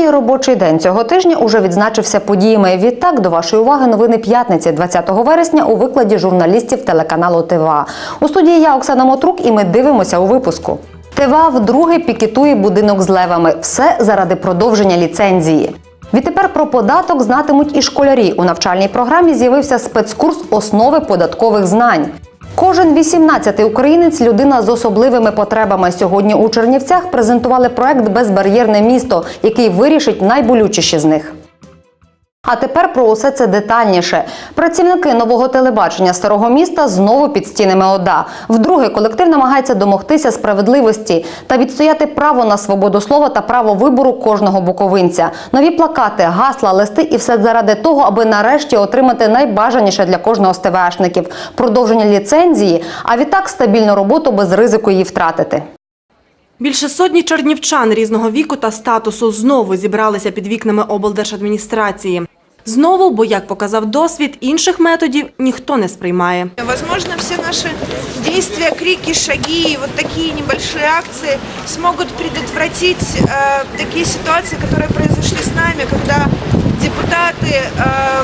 Останній робочий день цього тижня уже відзначився подіями. Відтак до вашої уваги новини п'ятниці, 20 вересня, у викладі журналістів телеканалу ТВА. У студії я Оксана Мотрук, і ми дивимося у випуску. ТВА вдруге пікетує будинок з левами. Все заради продовження ліцензії. Відтепер про податок знатимуть і школярі. У навчальній програмі з'явився спецкурс основи податкових знань. Кожен 18-й українець людина з особливими потребами. Сьогодні у Чернівцях презентували проект Безбар'єрне місто, який вирішить найболючіші з них. А тепер про усе це детальніше. Працівники нового телебачення старого міста знову під стінами ОДА. Вдруге колектив намагається домогтися справедливості та відстояти право на свободу слова та право вибору кожного буковинця. Нові плакати, гасла, листи і все заради того, аби нарешті отримати найбажаніше для кожного з ТВАшників – продовження ліцензії, а відтак стабільну роботу без ризику її втратити. Більше сотні чернівчан різного віку та статусу знову зібралися під вікнами облдержадміністрації. Знову, бо, як показав досвід, інших методів ніхто не сприймає. Возможно, все наши действия, крики, шаги и вот такие небольшие акции смогут предотвратить э, такие ситуации, которые произошли с нами, когда депутаты э,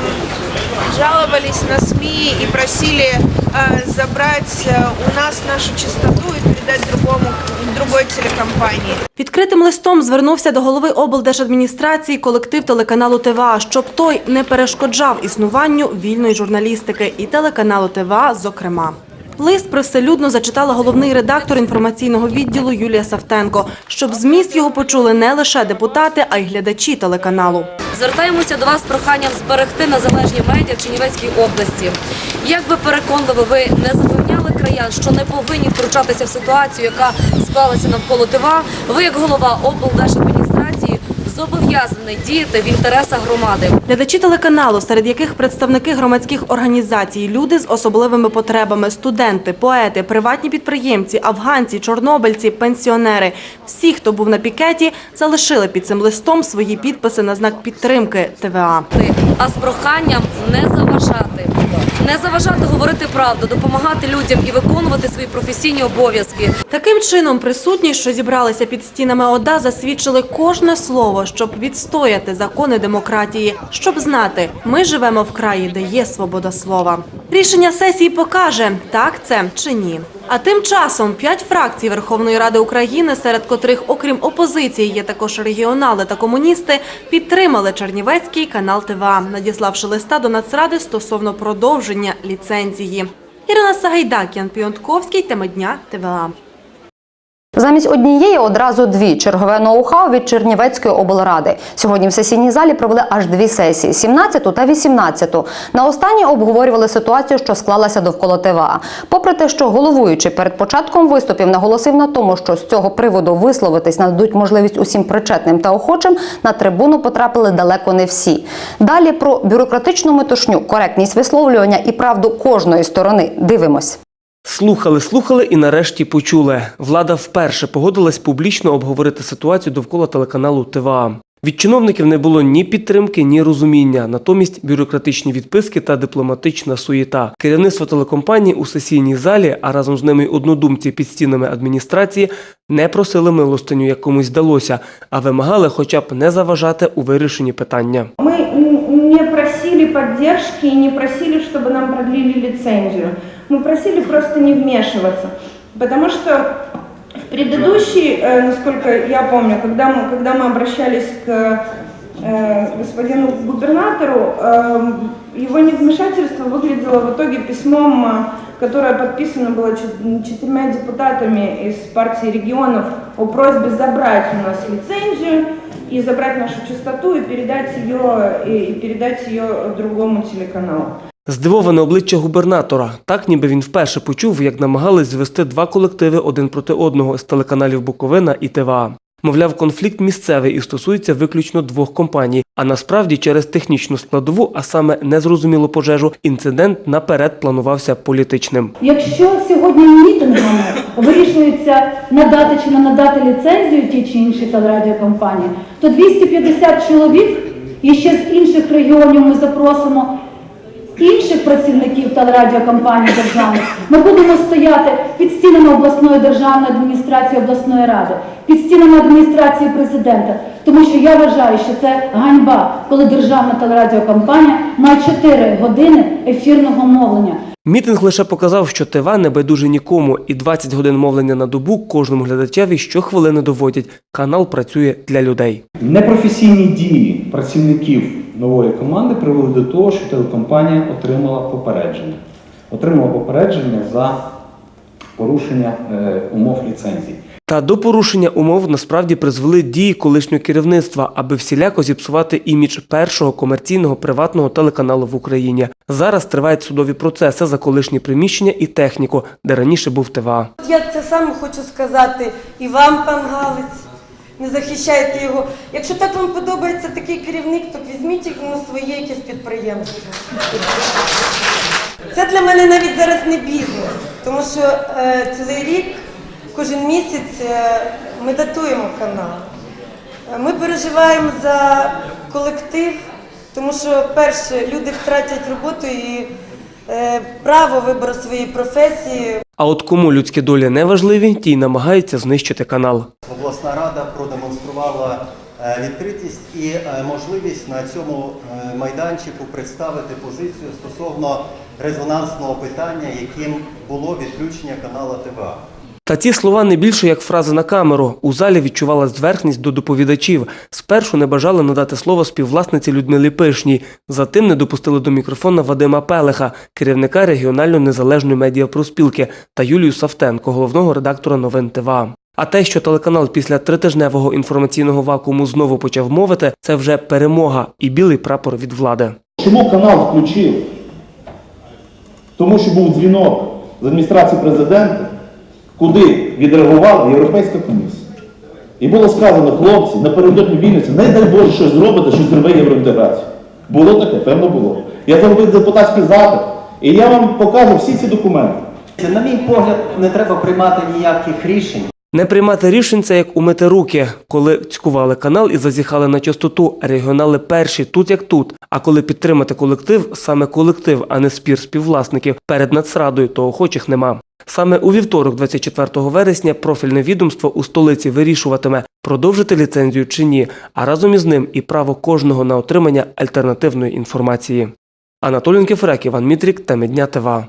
жаловались на СМИ и просили э, забрать э, у нас нашу чистоту и передать другому, другой телекомпании. Відкритим листом звернувся до голови облдержадміністрації колектив телеканалу ТВА, щоб той не перешкоджав існуванню вільної журналістики і телеканалу ТВА, зокрема. Лист привселюдно зачитала головний редактор інформаційного відділу Юлія Савтенко, щоб зміст його почули не лише депутати, а й глядачі телеканалу. Звертаємося до вас з проханням зберегти незалежні медіа в Чернівецькій області. Як би переконливо ви не запевняли краян, що не повинні втручатися в ситуацію, яка склалася навколо ТВА, ви, як голова облдержадміністрації, зобов'язаний діяти в інтересах громади. Глядачі телеканалу, серед яких представники громадських організацій, люди з особливими потребами, студенти, поети, приватні підприємці, афганці, чорнобильці, пенсіонери. Всі, хто був на пікеті, залишили під цим листом свої підписи на знак підтримки ТВА. а з проханням не заважати. Не заважати говорити правду, допомагати людям і виконувати свої професійні обов'язки. Таким чином, присутні, що зібралися під стінами ОДА, засвідчили кожне слово, щоб відстояти закони демократії, щоб знати, ми живемо в краї, де є свобода слова. Рішення сесії покаже, так це чи ні. А тим часом п'ять фракцій Верховної Ради України, серед котрих, окрім опозиції, є також регіонали та комуністи, підтримали Чернівецький канал ТВА, надіславши листа до Нацради стосовно продовження ліцензії. Ірина Сагайдак, Ян Піонтковський, тема дня ТВА. Замість однієї одразу дві чергове ноу-хау від Чернівецької облради. Сьогодні в сесійній залі провели аж дві сесії: 17 та 18. На останній обговорювали ситуацію, що склалася довкола ТВА. Попри те, що головуючий перед початком виступів наголосив на тому, що з цього приводу висловитись нададуть можливість усім причетним та охочим, на трибуну потрапили далеко не всі. Далі про бюрократичну метушню, коректність висловлювання і правду кожної сторони. Дивимось. Слухали, слухали і нарешті почули. Влада вперше погодилась публічно обговорити ситуацію довкола телеканалу ТВА. Від чиновників не було ні підтримки, ні розуміння, натомість бюрократичні відписки та дипломатична суєта. Керівництво телекомпанії у сесійній залі, а разом з ними однодумці під стінами адміністрації, не просили милостиню, як комусь вдалося, а вимагали хоча б не заважати у вирішенні питання. Н- не просили поддержки и не просили, чтобы нам продлили лицензию. Мы просили просто не вмешиваться. Потому что в предыдущий, э, насколько я помню, когда мы, когда мы обращались к э, господину губернатору, э, его невмешательство выглядело в итоге письмом, которое подписано было чет- четырьмя депутатами из партии регионов о просьбе забрать у нас лицензию и забрать нашу частоту и передать ее, и передать ее другому телеканалу. Здивоване обличчя губернатора, так ніби він вперше почув, як намагались звести два колективи один проти одного з телеканалів Буковина і ТВА. Мовляв, конфлікт місцевий і стосується виключно двох компаній, а насправді через технічну складову, а саме незрозумілу пожежу, інцидент наперед планувався політичним. Якщо сьогодні мітингами вирішується надати чи не надати ліцензію тій чи іншій телерадіокомпанії, то 250 чоловік і ще з інших регіонів ми запросимо інших працівників телерадіокомпаній державних. Ми будемо стояти під стінами обласної державної адміністрації обласної ради, під стінами адміністрації президента. Тому що я вважаю, що це ганьба, коли державна телерадіокомпанія має 4 години ефірного мовлення. Мітинг лише показав, що ТВ не байдуже нікому, і 20 годин мовлення на добу кожному глядачеві щохвилини доводять. Канал працює для людей. Непрофесійні дії працівників нової команди привели до того, що телекомпанія отримала попередження. Отримала попередження за порушення е, умов ліцензії. Та до порушення умов насправді призвели дії колишнього керівництва, аби всіляко зіпсувати імідж першого комерційного приватного телеканалу в Україні. Зараз тривають судові процеси за колишні приміщення і техніку, де раніше був ТВА. Я це саме хочу сказати і вам, пан Галець, не захищайте його. Якщо так вам подобається такий керівник, то візьміть на своє якесь підприємство. Це для мене навіть зараз не бізнес, тому що е, цілий рік, кожен місяць е, ми датуємо канал. Е, Ми переживаємо за колектив, тому що перше люди втратять роботу і е, право вибору своєї професії. А от кому людські долі не важливі, ті й намагаються знищити канал. Обласна рада продемонструвала е, відкритість і е, можливість на цьому е, майданчику представити позицію стосовно резонансного питання, яким було відключення канала ТВА. Та ці слова не більше як фрази на камеру. У залі відчувала зверхність до доповідачів. Спершу не бажали надати слово співвласниці Людмилі Пишній. Затим не допустили до мікрофона Вадима Пелеха, керівника регіональної незалежної медіапроспілки, та Юлію Савтенко, головного редактора новин ТВА. А те, що телеканал після тритижневого інформаційного вакууму знову почав мовити, це вже перемога і білий прапор від влади. Чому канал включив? Тому що був дзвінок з адміністрації президента, куди відреагувала Європейська комісія. І було сказано, хлопці, напередодні Вінниці, не дай Боже щось зробите, що зірве євроінтеграцію. Було таке, певно було. Я зробив депутатський запит, і я вам покажу всі ці документи. На мій погляд, не треба приймати ніяких рішень. Не приймати рішень це як умити руки, коли цькували канал і зазіхали на частоту. Регіонали перші тут як тут. А коли підтримати колектив, саме колектив, а не спір співвласників перед нацрадою, то охочих нема. Саме у вівторок, 24 вересня, профільне відомство у столиці вирішуватиме, продовжити ліцензію чи ні, а разом із ним і право кожного на отримання альтернативної інформації. Анатолій Кефрек, Іван Мітрік, Теми дня ТВА.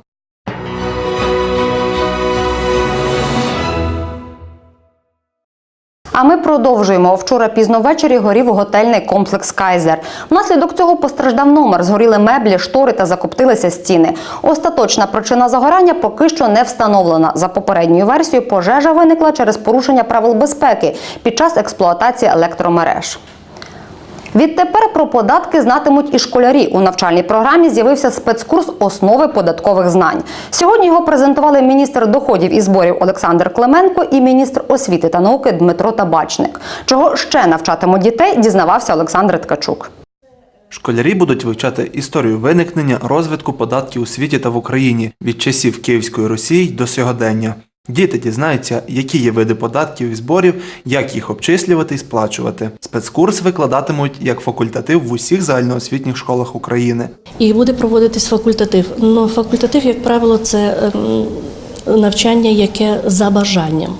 А ми продовжуємо. Вчора пізно ввечері горів готельний комплекс Кайзер. Внаслідок цього постраждав номер, згоріли меблі, штори та закоптилися стіни. Остаточна причина загорання поки що не встановлена. За попередньою версією, пожежа виникла через порушення правил безпеки під час експлуатації електромереж. Відтепер про податки знатимуть і школярі. У навчальній програмі з'явився спецкурс основи податкових знань. Сьогодні його презентували міністр доходів і зборів Олександр Клименко і міністр освіти та науки Дмитро Табачник. Чого ще навчатимуть дітей, дізнавався Олександр Ткачук. Школярі будуть вивчати історію виникнення, розвитку податків у світі та в Україні від часів Київської Росії до сьогодення. Діти дізнаються, які є види податків і зборів, як їх обчислювати і сплачувати. Спецкурс викладатимуть як факультатив в усіх загальноосвітніх школах України. І буде проводитись факультатив. Ну, факультатив, як правило, це ем, навчання, яке за бажанням.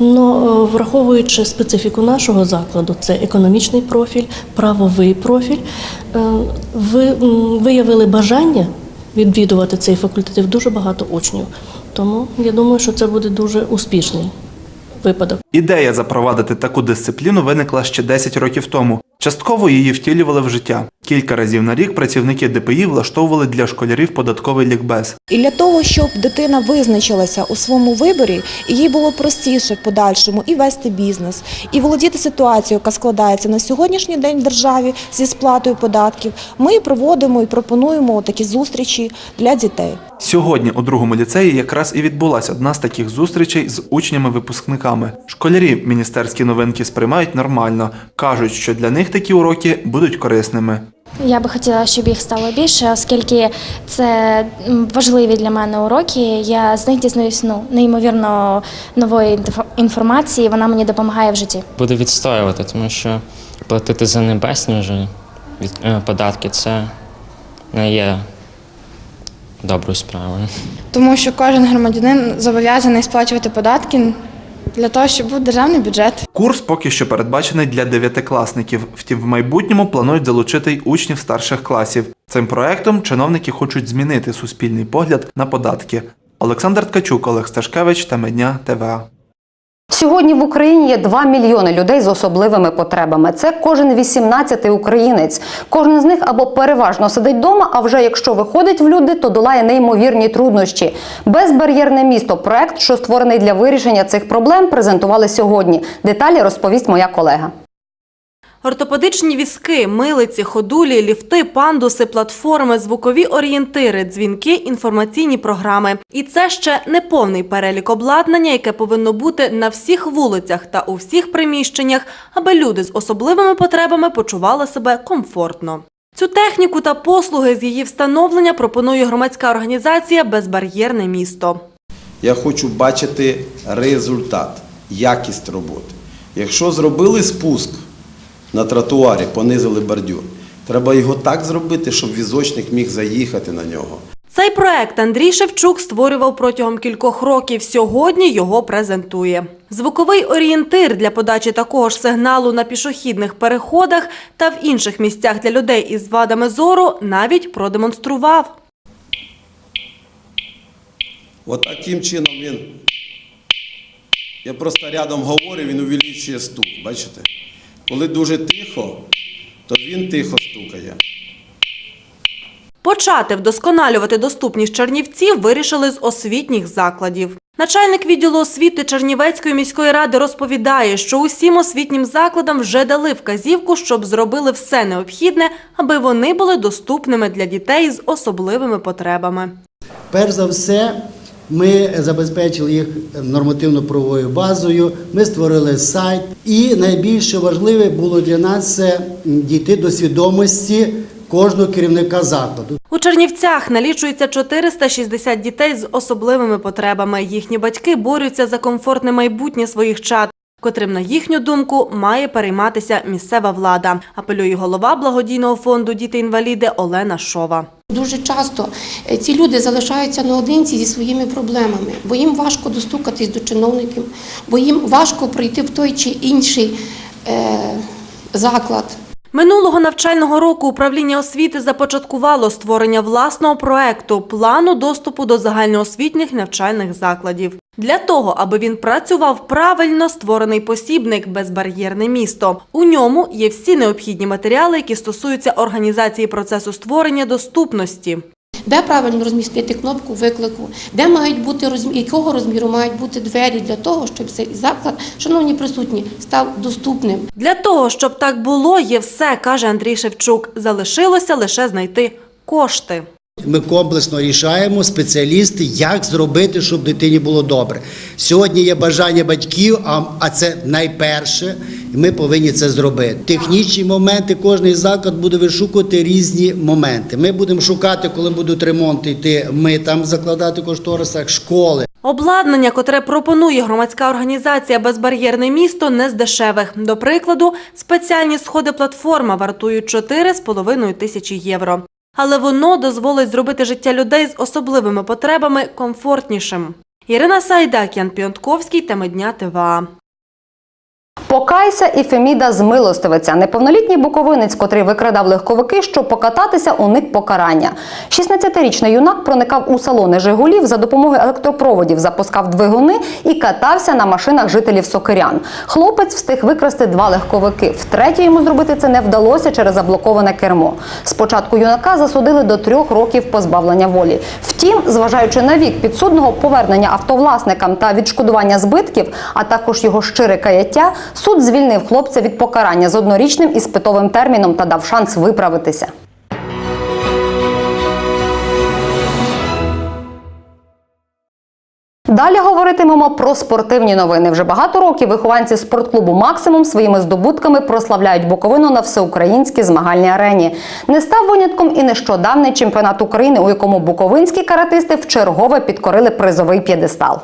Ну, враховуючи специфіку нашого закладу, це економічний профіль, правовий профіль, е, ви виявили бажання відвідувати цей факультатив дуже багато учнів. Тому я думаю, що це буде дуже успішний випадок. Ідея запровадити таку дисципліну виникла ще 10 років тому. Частково її втілювали в життя. Кілька разів на рік працівники ДПІ влаштовували для школярів податковий лікбез. І для того, щоб дитина визначилася у своєму виборі, і їй було простіше в подальшому і вести бізнес, і володіти ситуацією, яка складається на сьогоднішній день в державі зі сплатою податків, ми проводимо і пропонуємо такі зустрічі для дітей. Сьогодні у другому ліцеї якраз і відбулася одна з таких зустрічей з учнями-випускниками. Школярі міністерські новинки сприймають нормально, кажуть, що для них такі уроки будуть корисними. Я би хотіла, щоб їх стало більше, оскільки це важливі для мене уроки. Я з них дізнаюсь ну, неймовірно нової інформації. Вона мені допомагає в житті. Буду відстоювати, тому що платити за небесні вже е, податки це не є доброю справою. Тому що кожен громадянин зобов'язаний сплачувати податки для того, щоб був державний бюджет. Курс поки що передбачений для дев'ятикласників. Втім, в майбутньому планують залучити й учнів старших класів. Цим проектом чиновники хочуть змінити суспільний погляд на податки. Олександр Ткачук, Олег Сташкевич та Медня ТВА. Сьогодні в Україні є 2 мільйони людей з особливими потребами. Це кожен 18-й українець. Кожен з них або переважно сидить вдома, а вже якщо виходить в люди, то долає неймовірні труднощі. Безбар'єрне місто проект, що створений для вирішення цих проблем, презентували сьогодні. Деталі розповість моя колега. Ортопедичні візки, милиці, ходулі, ліфти, пандуси, платформи, звукові орієнтири, дзвінки, інформаційні програми. І це ще не повний перелік обладнання, яке повинно бути на всіх вулицях та у всіх приміщеннях, аби люди з особливими потребами почували себе комфортно. Цю техніку та послуги з її встановлення пропонує громадська організація Безбар'єрне місто. Я хочу бачити результат, якість роботи. Якщо зробили спуск на тротуарі, понизили бордюр, треба його так зробити, щоб візочник міг заїхати на нього. Цей проект Андрій Шевчук створював протягом кількох років. Сьогодні його презентує. Звуковий орієнтир для подачі такого ж сигналу на пішохідних переходах та в інших місцях для людей із вадами зору навіть продемонстрував. От таким чином він. Я просто рядом говорю, він увеличує стук. Бачите? Коли дуже тихо, то він тихо стукає. Почати вдосконалювати доступність Чернівців вирішили з освітніх закладів. Начальник відділу освіти Чернівецької міської ради розповідає, що усім освітнім закладам вже дали вказівку, щоб зробили все необхідне, аби вони були доступними для дітей з особливими потребами. Перш за все, ми забезпечили їх нормативно-правовою базою, ми створили сайт, і найбільше важливе було для нас це дійти до свідомості кожного керівника закладу. У Чернівцях налічується 460 дітей з особливими потребами. Їхні батьки борються за комфортне майбутнє своїх чад, котрим, на їхню думку, має перейматися місцева влада. Апелює голова благодійного фонду Діти-інваліди Олена Шова. Дуже часто е, ці люди залишаються наодинці зі своїми проблемами, бо їм важко достукатись до чиновників, бо їм важко прийти в той чи інший е, заклад. Минулого навчального року управління освіти започаткувало створення власного проекту плану доступу до загальноосвітніх навчальних закладів. Для того, аби він працював правильно, створений посібник Безбар'єрне місто. У ньому є всі необхідні матеріали, які стосуються організації процесу створення доступності. Де правильно розмістити кнопку виклику, де мають бути якого розміру мають бути двері для того, щоб цей заклад, шановні присутні, став доступним. Для того, щоб так було, є все, каже Андрій Шевчук. Залишилося лише знайти кошти. Ми комплексно рішаємо спеціалісти, як зробити, щоб дитині було добре. Сьогодні є бажання батьків, а, це найперше, ми повинні це зробити. Технічні моменти, кожний заклад буде вишукувати різні моменти. Ми будемо шукати, коли будуть ремонти йти, ми там закладати кошторисах школи. Обладнання, котре пропонує громадська організація Безбар'єрне місто, не з дешевих. До прикладу, спеціальні сходи платформа вартують 4,5 тисячі євро. Але воно дозволить зробити життя людей з особливими потребами комфортнішим. Ірина Сайдак, Ян Піонтковський, теми дня ТВА. Покайся і Феміда змилостивиться. Неповнолітній буковинець, котрий викрадав легковики, щоб покататися, уник покарання. 16-річний юнак проникав у салони Жигулів за допомогою електропроводів, запускав двигуни і катався на машинах жителів Сокирян. Хлопець встиг викрасти два легковики. Втретє йому зробити це не вдалося через заблоковане кермо. Спочатку юнака засудили до трьох років позбавлення волі. Втім, зважаючи на вік підсудного повернення автовласникам та відшкодування збитків, а також його щире каяття, суд звільнив хлопця від покарання з однорічним іспитовим терміном та дав шанс виправитися. Далі говоритимемо про спортивні новини. Вже багато років вихованці спортклубу Максимум своїми здобутками прославляють Буковину на всеукраїнській змагальній арені. Не став винятком і нещодавний чемпіонат України, у якому буковинські каратисти вчергове підкорили призовий п'єдестал.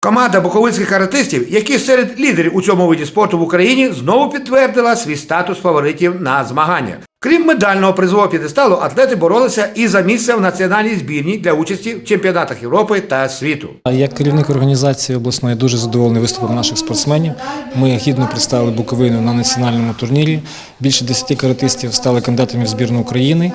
Команда буковинських каратистів, які серед лідерів у цьому виді спорту в Україні, знову підтвердила свій статус фаворитів на змагання. Крім медального призового п'єдесталу, атлети боролися і за місце в національній збірній для участі в чемпіонатах Європи та світу. Як керівник організації обласної дуже задоволений виступом наших спортсменів. Ми гідно представили Буковину на національному турнірі. Більше 10 каратистів стали кандидатами в збірну України.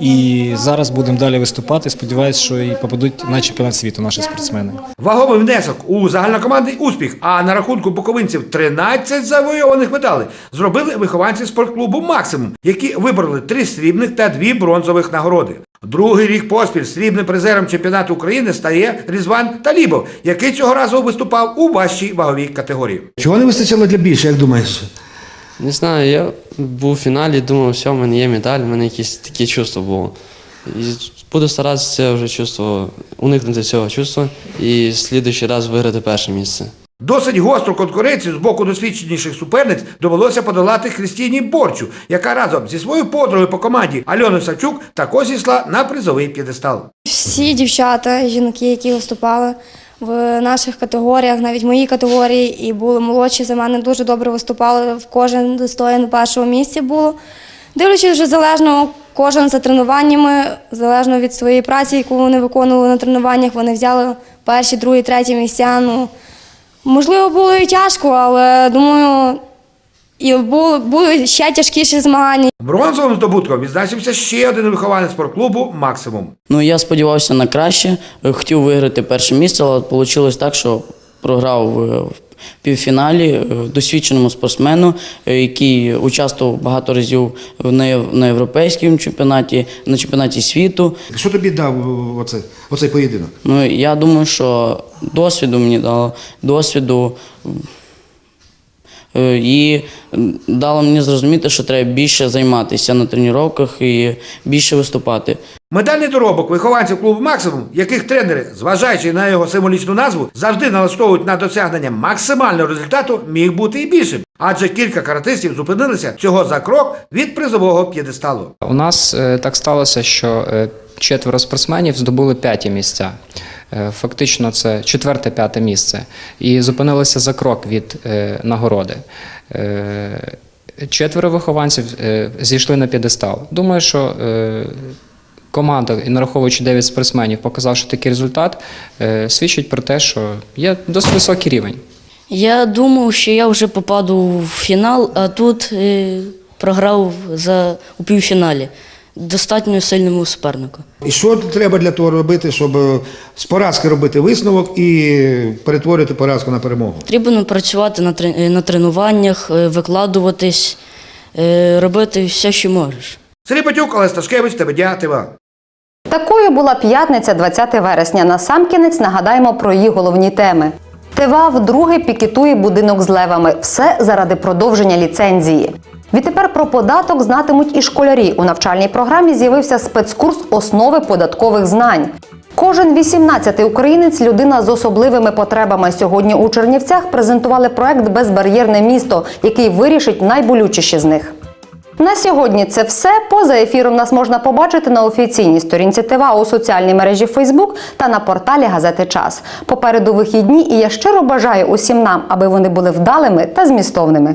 І зараз будемо далі виступати. Сподіваюсь, що і попадуть на чемпіонат світу наші спортсмени. Ваговий внесок у загальнокомандний успіх, а на рахунку буковинців 13 завойованих медалей зробили вихованці спортклубу Максимум, які вибороли три срібних та дві бронзових нагороди. Другий рік поспіль срібним призером чемпіонату України стає Різван Талібов, який цього разу виступав у важчій ваговій категорії. Чого не вистачило для більше, як думаєш? Не знаю, я був у фіналі, думав, все, в мене є медаль, в мене якісь такі чувства було. І буду старатися це вже чувство, уникнути цього чувства і в слідуючий раз виграти перше місце. Досить гостру конкуренцію з боку досвідченіших суперниць довелося подолати Христіні Борчу, яка разом зі своєю подругою по команді Альоною Савчук також зійшла на призовий п'єдестал. Всі дівчата, жінки, які виступали в наших категоріях, навіть в моїй категорії, і були молодші за мене, дуже добре виступали. В Кожен достоїн першого місця було. Дивлячись вже залежно, кожен за тренуваннями, залежно від своєї праці, яку вони виконували на тренуваннях, вони взяли перші, другі, треті місця. Ну, можливо, було і тяжко, але думаю, і було, були ще тяжкіші змагання. Бронзовим здобутком відзначився ще один вихованець спортклубу Максимум. Ну, я сподівався на краще. Е, Хотів виграти перше місце, але вийшло так, що програв е, в півфіналі е, досвідченому спортсмену, який участвував багато разів в на- на європейському чемпіонаті, на чемпіонаті світу. Що тобі дав е, оце, оцей поєдинок? Ну, я думаю, що досвіду мені дало, досвіду. Е, І дало мені зрозуміти, що треба більше займатися на тренуваннях і більше виступати. Медальний доробок вихованців клубу Максимум, яких тренери, зважаючи на його символічну назву, завжди налаштовують на досягнення максимального результату, міг бути і більшим. Адже кілька каратистів зупинилися всього за крок від призового п'єдесталу. У нас е, так сталося, що е, четверо спортсменів здобули п'яті місця. Е, Фактично, це четверте-п'яте місце. І зупинилися за крок від е, нагороди. Е, Четверо вихованців зійшли на п'єдестал. Думаю, що команда, і нараховуючи 9 спортсменів, показавши такий результат, свідчить про те, що є досить високий рівень. Я думав, що я вже попаду в фінал, а тут програв за, у півфіналі достатньо сильному супернику. І що треба для того робити, щоб е, з поразки робити висновок і перетворити поразку на перемогу? Потрібно працювати на, трен- на тренуваннях, е, викладуватись, е, робити все, що можеш. Сергій Батюк, Олег Сташкевич, ТВДЯ, ТВА. Такою була п'ятниця, 20 вересня. Насамкінець нагадаємо про її головні теми. ТВА вдруге пікетує будинок з левами. Все заради продовження ліцензії. Відтепер про податок знатимуть і школярі. У навчальній програмі з'явився спецкурс основи податкових знань. Кожен 18-й українець людина з особливими потребами. Сьогодні у Чернівцях презентували проект Безбар'єрне місто, який вирішить найболючіші з них. На сьогодні це все. Поза ефіром нас можна побачити на офіційній сторінці ТВА у соціальній мережі Фейсбук та на порталі газети Час. Попереду вихідні, і я щиро бажаю усім нам, аби вони були вдалими та змістовними.